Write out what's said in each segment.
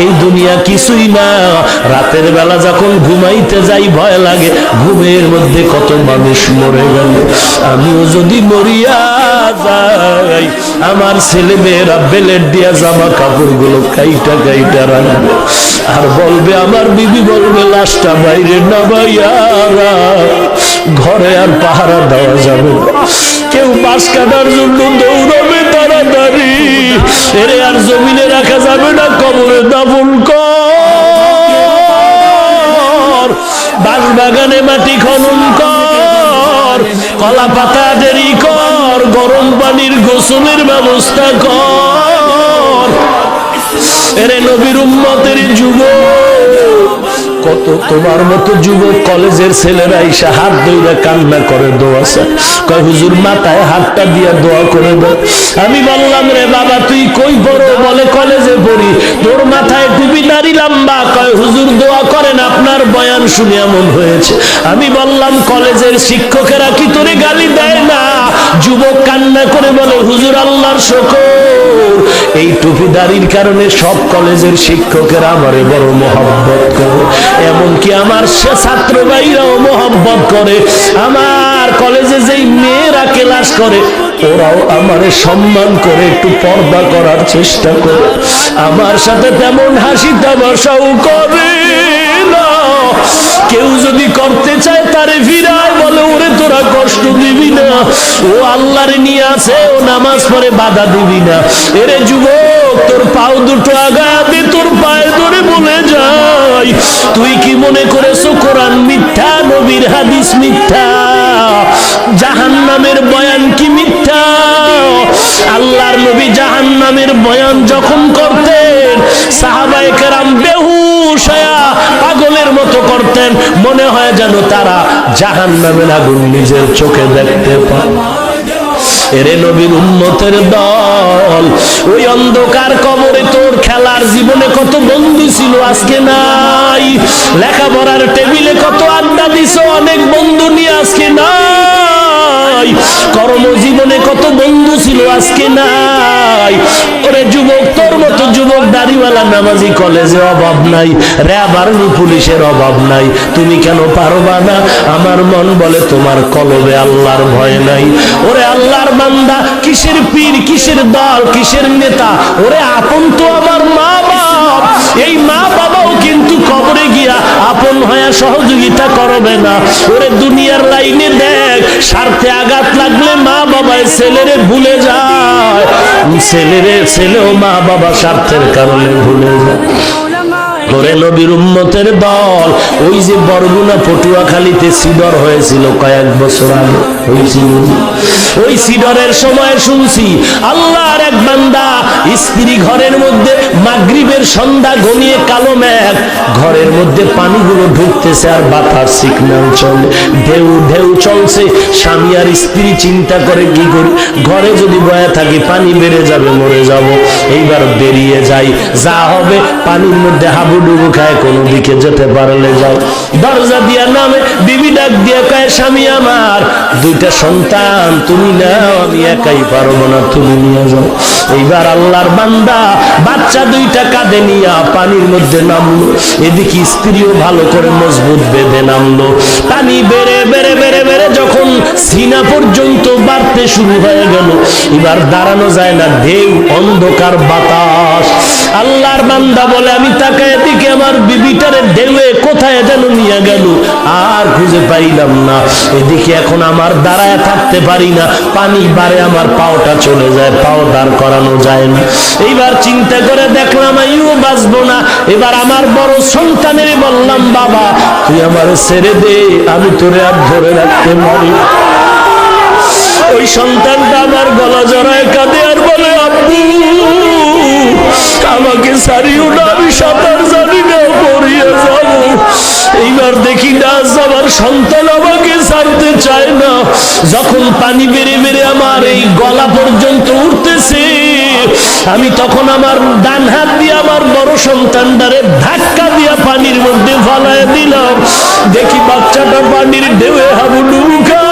এই দুনিয়া কিছুই না। রাতের বেলা যখন ঘুমাইতে যাই, ভয় লাগে, ঘুমের মধ্যে কত মানুষ মরে গেল। আমিও যদি মরিয়া যাই, আমার ছেলে মেয়েরা বেলেট দিয়া জামা কাপড়গুলো কাইটা কাইটা রাখবে। আর বলবে, আমার বিবি বলবে, লাশটা বাইরে নামাইয়া রাখ। ঘরে আর পাহারা দেওয়া যাবে কেউ বাস কাটার জন্য দৌড়াবে তাড়াতাড়ি এরে আর জমিনে রাখা যাবে না, কবরে দাফন কর। বাস বাগানে মাটি খনন কর। কলা পাতা দেরি কর, গরম পানির গোসলের ব্যবস্থা কর। এরে নবীর উম্মতের কত তোমার মতো যুবক কলেজের ছেলেরা এসে হাত দইরা কান্না করে, দোয়া কয়, হুজুর, মাথায় হাতটা দিয়া দোয়া করে দাও আমি বললাম, রে বাবা, তুই কই পড়ো বলে, কলেজে পড়ি। তোর মাথায় টুপি, দাড়ি লম্বা। কয়, হুজুর, দোয়া করেন, আপনার বয়ান শুনে এমন হয়েছে। আমি বললাম, কলেজের শিক্ষকেরা কি তোরে গালি দেয় না? যুবক কান্না করে বলে, হুজুর, আল্লাহর শকর। দাড়ির কারণে সব কলেজের শিক্ষকেরা আমারে বড় মহব্বত করে। এমনকি আমার সে ছাত্র ভাইরাও মহব্বত করে। আমার কলেজে যেই মেয়েরা ক্লাস করে, ওরাও আমারে সম্মান করে, একটু পর্দা করার চেষ্টা করে। আমার সাথে তেমন হাসি তামাশাও করে না। কেউ যদি করতে চায় তারে ফিরায় কষ্ট দিবি না। ও আল্লাহরে নিয়ে আছে, ও নামাজ পড়ে বাধা দিবি না। এরে যুবক, তোর পাও দুটো আগাবে তোর পায়ে ধরে বলে যাই। তুই কি মনে করেছ, কোরআন মিথ্যা, নবীর হাদিস মিথ্যা? জাহান নামের বয়ান কি মিথ্যা? আল্লাহর নবী জাহান নামের বয়ান যখন করতেন, সাহাবায়ে কেরাম বেহুশ পাগলের মতো করতেন। মনে হয় যেন তারা জাহান নামের আগুন নিজের চোখে দেখতে পায়। এরে নবীর উন্মতের দল, ওই অন্ধকার কবরে তোর খেলার জীবনে কত বন্ধু ছিল, আজকে নাই। লেখাপড়ার টেবিলে কত আড্ডা দিছ, অনেক বন্ধু নিয়ে আজকে নাই। কর্মজীবনে কত বন্ধু ছিল, আজকে নাই। ওরে যুবক, তোর মতো যুবক দাড়িওয়ালা নামাজি কলেজে অভাব নাই, র্যাব আর্মি পুলিশের অভাব নাই। তুমি কেন পারবা না? আমার মন বলে তোমার কলবে আল্লাহর ভয় নাই। ওরে আল্লাহর বান্দা, কিসের পীর, কিসের দল, কিসের নেতা? ওরে আপন তো আমার মা। হয়ে সহযোগিতা করবে না। ওরে দুনিয়ার লাইনে দেখ, স্বার্থে আঘাত লাগলে মা বাবায় ছেলেরে ভুলে যায়। ছেলেরে, ছেলেও মা বাবা স্বার্থের কারণে ভুলে যায়। করে নবীর উম্মতের দল। ওই যে বরগুনা পটুয়াখালীতে সিডর হয়েছিল কয়েক বছর আগে। হয়েছিল। ওই সিডরের সময় শুনছি আল্লাহর এক বান্দা স্ত্রী ঘরের মধ্যে মাগরিবের সন্ধ্যা গনিয়ে কালো মেঘ ঘরের মধ্যে পানিগুলো ঢুকতেছে আর বাতাস সিগন্যাল চলে। ঢেউ ঢেউ চলছে। স্বামী আর স্ত্রী চিন্তা করে কি করি? ঘরে যদি বয়া থাকি পানি বেড়ে যাবে মরে যাব। এইবার বেরিয়ে যাই। যা হবে পানির মধ্যে হাবুডুবু খায়, কোনো দিকে যেতে পারলে যাও। দরজা দিয়া নামে, বিবি ডাক দিয়া কয়, স্বামী আমার, দুইটা সন্তান তুমি নাও, আমি একাই পারব না, তুমি নিয়ে যাও। এইবার আল্লাহর বান্দা বাচ্চা দুইটা কাঁধে নিয়া পানির মধ্যে নামলো। এদিকে স্ত্রীও ভালো করে মজবুত বেঁধে নামলো। পানি বেড়ে বেড়ে বেড়ে বেড়ে যখন সিনা পর্যন্ত বাড়তে শুরু হয়ে গেল, এবার দাঁড়ানো যায় না, ঢেউ, অন্ধকার বাতাস। আল্লাহর বান্দা বলে, আমি তাকে এদিকে আমার বিবিটারে ঢেউয়ে কোথায় যেন নিয়ে গেল। আর খুঁজে পাইলাম না। এদিকে এখন আমার দাঁড়ায় থাকতে পারি না। পানি বারে আমার পাওটা চলে যায়, পাও দাঁড় করানো যায় না। এইবার চিন্তা করে দেখলাম, আমিও বাঁচবো না। এবার আমার বড় সন্তানের বললাম, বাবা, তুই আমার ছেড়ে দে, আমি তোরে আর ধরে রাখতে পারি ওই সন্তানটা আমার গলা জড়ায় কাঁদে আর বলে, আব্বু আমাকে না আমি সাঁতার জানি না পড়িয়ে যাব এইবার দেখি না, আমার সন্তান আমাকে চায় না। যখন পানি বেড়ে বেড়ে আমার এই গলা পর্যন্ত উঠতেছে, আমি তখন আমার ডান হাত দিয়ে আমার বড় সন্তানটারে ধাক্কা দিয়া পানির মধ্যে ফালায় দিলাম। দেখি বাচ্চাটা পানির ঢেউয়ে হাবুডুবু খায়।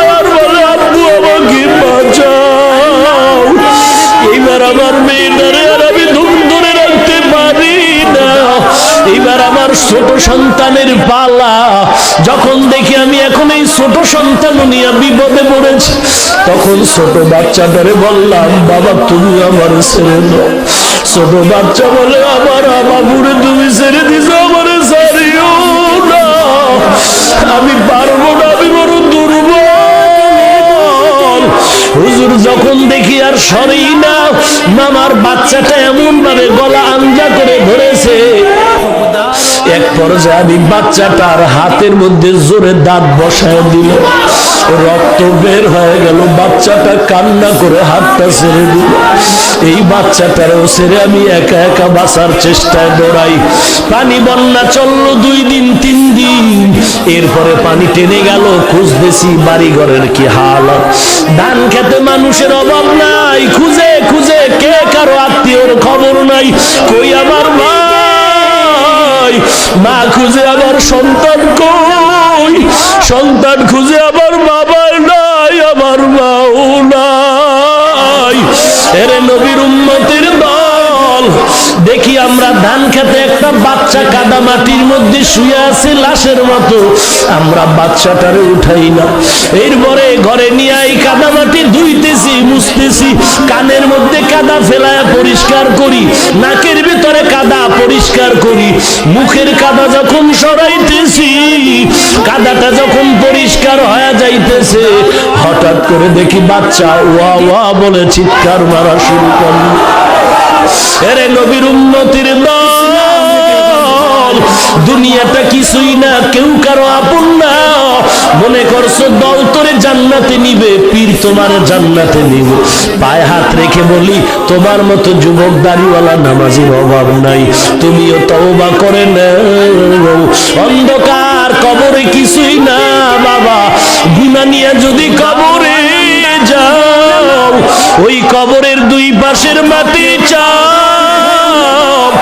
আমার ছোট সন্তানের পালা। যখন দেখি আমি এখন এই ছোট সন্তান নিয়ে বিপদে পড়েছি, তখন ছোট বাচ্চাটারে বললাম, বাবা, তুমি আমার ছেড়ে দাও ছোট বাচ্চা বলে, আমার বাবুরে তুমি ছেড়ে দিছো, আমার সারিও না। আমি পারব না, আমি বড় দুর্বল। হুজুর যখন দেখি আর সরেই না, মামার বাচ্চাটা এমন ভাবে গলা আঞ্জা করে ধরেছে এক পর্যায়ে আমি বাচ্চাটার হাতের মধ্যে জোরে দাঁত বসায় দিল। রক্ত বের হয়ে গেল, বাচ্চাটা কান্না করে হাতটা ছেড়ে দিল। এই বাচ্চাটারও ছেড়ে আমি একা একা বাঁচার চেষ্টায় দৌড়াই। পানি বন্যা চলল দুই দিন, তিন দিন। এরপরে পানি টেনে গেল, খুঁজতেছি বাড়ি ঘরের কি হাল ধান খেতে মানুষের অভাব নাই, খুঁজে খুঁজে কে কারও আত্মীয়র খবর নাই। কই আমার ভাই মা খুঁজে আবার সন্তান কই? সন্তান খুঁজে আবার বাবার নাই আমার মাও নাই। এরে নবীর উন্নতির দল, দেখি আমরা ধান খেতে বাচ্চা কাদা মাটির মধ্যে শুয়ে আছে লাশের মতো। আমরা বাচ্চাটারে উঠাই না। এরপরে ঘরে নিয়ে কাদা মাটি, ধুইতেছি, মুছতেছি, কানের মধ্যে কাদা ফেলায় পরিষ্কার করি, নাকের ভিতরে কাদা পরিষ্কার করি। মুখের কাদা যখন সরাইতেছি, কাদাটা যখন পরিষ্কার হয়ে যাইতেছে, হঠাৎ করে দেখি বাচ্চা ওয়া ওয়া বলে চিৎকার মারা শুরু করল। এরে নবীর উন্নতির দল দুনিয়াটা কিছুই না, কেউ কারও আপন না। মনে করছ, দল তোরে জান্নাতে নিবে, পীর তোমার জান্নাতে নিবে। পায়ে হাত রেখে বলি, তোমার মতো যুবক দাড়িওয়ালা নামাজির অভাব নাই। তুমিও তওবা করে নাও। অন্ধকার কবরে কিছুই না, বাবা। গুনা নিয়ে যদি কবরে যাও, ওই কবরের দুই পাশের মাটি চাপ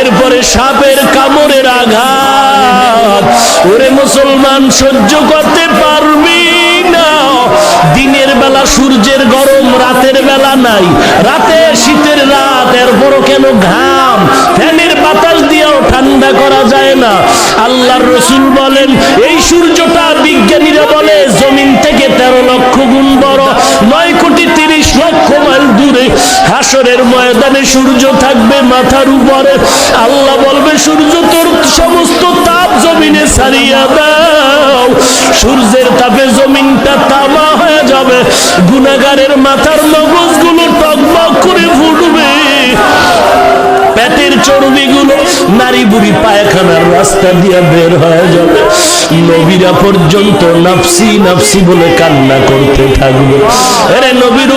এরপরে সাপের আঘাত ওরে মুসলমান, সহ্য করতে পারবি না। দিনের বেলা সূর্যের গরম, রাতের বেলা নাই। রাতে শীতের রাত, এরপরও কেন ঘাম? ফ্যানের বাতাস দিয়েও ঠান্ডা করা যায় না। আল্লাহর রসুল বলেন, এই সূর্যটা বিজ্ঞানীরা বলে, জমিন থেকে তেরো লক্ষ গুণ বড়, নয় কোটি তিরিশ লক্ষ মাইল দূরে। হাসরের ময়দানে সূর্য থাকবে মাথার উপরে। আল্লাহ বলবে, সূর্য তোর সমস্ত জমিনে ছাড়িয়া দাও। সূর্যের তাপে জমিনটা তামা হয়ে যাবে। গুনাগারের মাথার মগজগুলো টকবক করে পেটের চর্বিগুলো নারী বুড়ি পায়খানার রাস্তা দিয়ে বের হয়ে যাবে। নবীরা পর্যন্ত নাফসি নাফসি বলে কান্না করতে থাকবে। আরে নবীর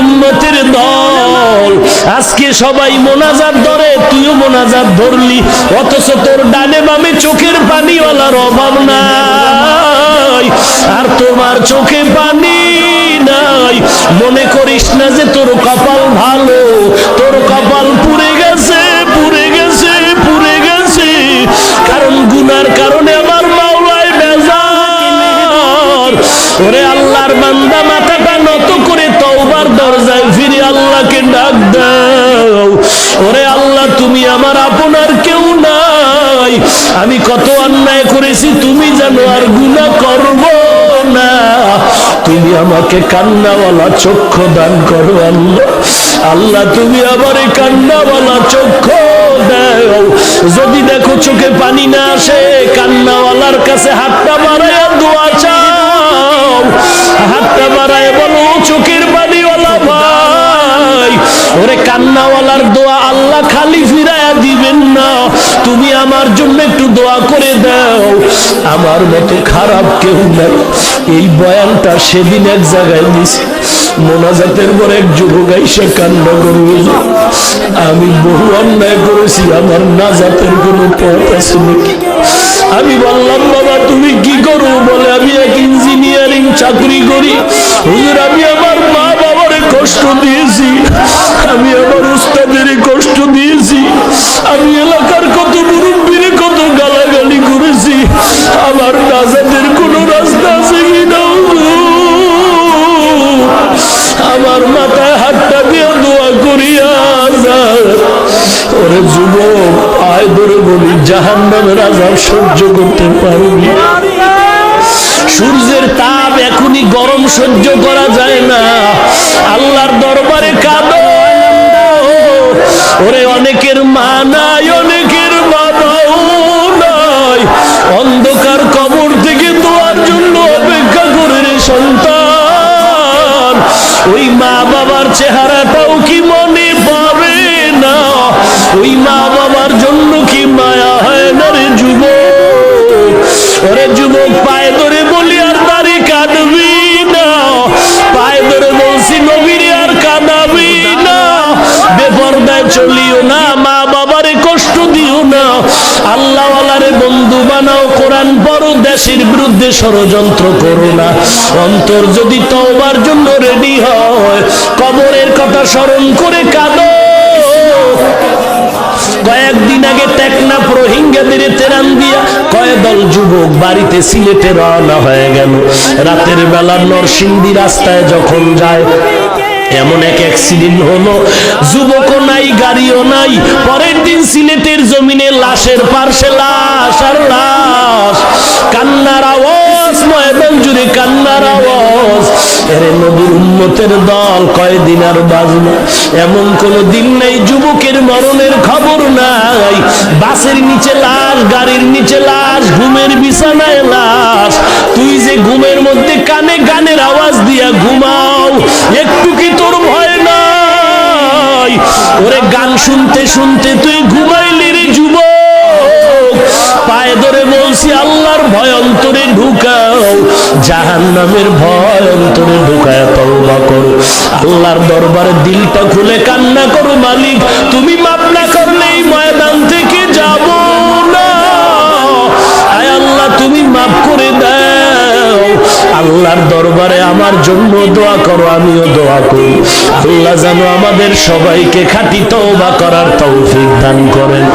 দল, আজকে সবাই মোনাজাত ধরে, তুইও মোনাজাত ধরলি, অথচ তোর ডানে বামে চোখের পানিওয়ালার অভাব নাই। আর তোমার চোখে পানি নাই। মনে করিস না যে তোর কপাল ভালো, তোর কপাল আমি কত অন্যায় করেছি, তুমি জানো আর গুনাহ করব না। তুমি আমাকে কান্নাওয়ালা চক্ষু দান করো আল্লাহ। আল্লাহ, তুমি আমার কান্নাওয়ালা চক্ষু দাও। যদি দেখো চোখে পানি না আসে, কান্নাওয়ালার কাছে হাতটা বাড়াইয়া দোয়া চাও। হাতটা বাড়ায় বলো, চোখের পানিওয়ালা ভাই, ওরে কান্নাওয়ালার দোয়া আল্লাহ খালি ফিরায়া দিবেন না। তুমি আমার জন্য একটু দোয়া করে দাও। আমার মতো খারাপ কেউ নাই। এই বয়ানটা সেদিন এক জায়গায় দিছি মোনাজাতের পর এক যুবক আইসা কান্না করবে আমি বহু অন্যায় করেছি, আমার নাজাতের কোনো পথ আছে নাকি? আমি বললাম, বাবা, তুমি কি করো? বলে, আমি এক ইঞ্জিনিয়ারিং চাকরি করি। হুজুর, আমি আমার মা বাবারে কষ্ট দিয়েছি। আমি আমার উস্তাদের কষ্ট দিয়েছি। আমি এলাকার ওরে যুবক আয় ধরে বলি জাহান নামের আজাব সহ্য করতে পারবি সূর্যের তাপ এখনই গরম সহ্য করা যায় না। আল্লাহর দরবারে কাঁদো ওরে অনেকের মা নাই, অনেকের বাবাও নাই। অন্ধকার না আল্লাহ বন্ধু বানাও, কোরআন পড়ো, দেশের বিরুদ্ধে ষড়যন্ত্র করো না। অন্তর যদি জন্য রেডি হয়, কবরের কথা স্মরণ করে কাঁদো। কয়েকদিন আগে টেকনাফ রোহিঙ্গাদের দিয়া কয় দল যুবক বাড়িতে সিলেটে রওনা হয়ে গেল। রাতের বেলা নরসিংদী রাস্তায় যখন যায় এমন এক অ্যাক্সিডেন্ট হলো। যুবকও নাই, গাড়িও নাই। পরের দিন সিলেটের জমিনে লাশের পার্শ্বে লাশ আর লাশ। কান্নার আওয়াজ, ময়দান জুড়ে কান্নার আওয়াজ। এরে নবীর উন্মতের দল কয়দিন আর বাজবে এমন কোন দিন নাই, যুবকের মরণের খবর নাই। বাসের নিচে লাশ, গাড়ির নিচে লাশ, ঘুমের বিছানায় লাশ। তুই যে ঘুমের মধ্যে কানে গানের আওয়াজ দিয়া ঘুমাও, একটু ওরে গান শুনতে শুনতে তুই ঘুমাইলি রে যুব পায়ে ধরে বলছি, আল্লাহর ভয় অন্তরে ঢুকাও। জাহান নামের ভয় অন্তরে ঢুকায় তওবা করো। আল্লাহর দরবারে দিলটা খুলে কান্না করো মালিক। তুমি মাপ না করলে আল্লাহর দরবারে আমার জন্য দোয়া করো, আমিও দোয়া করি। আল্লাহ যেন আমাদের সবাইকে খাঁটি তওবা করার তৌফিক দান করেন।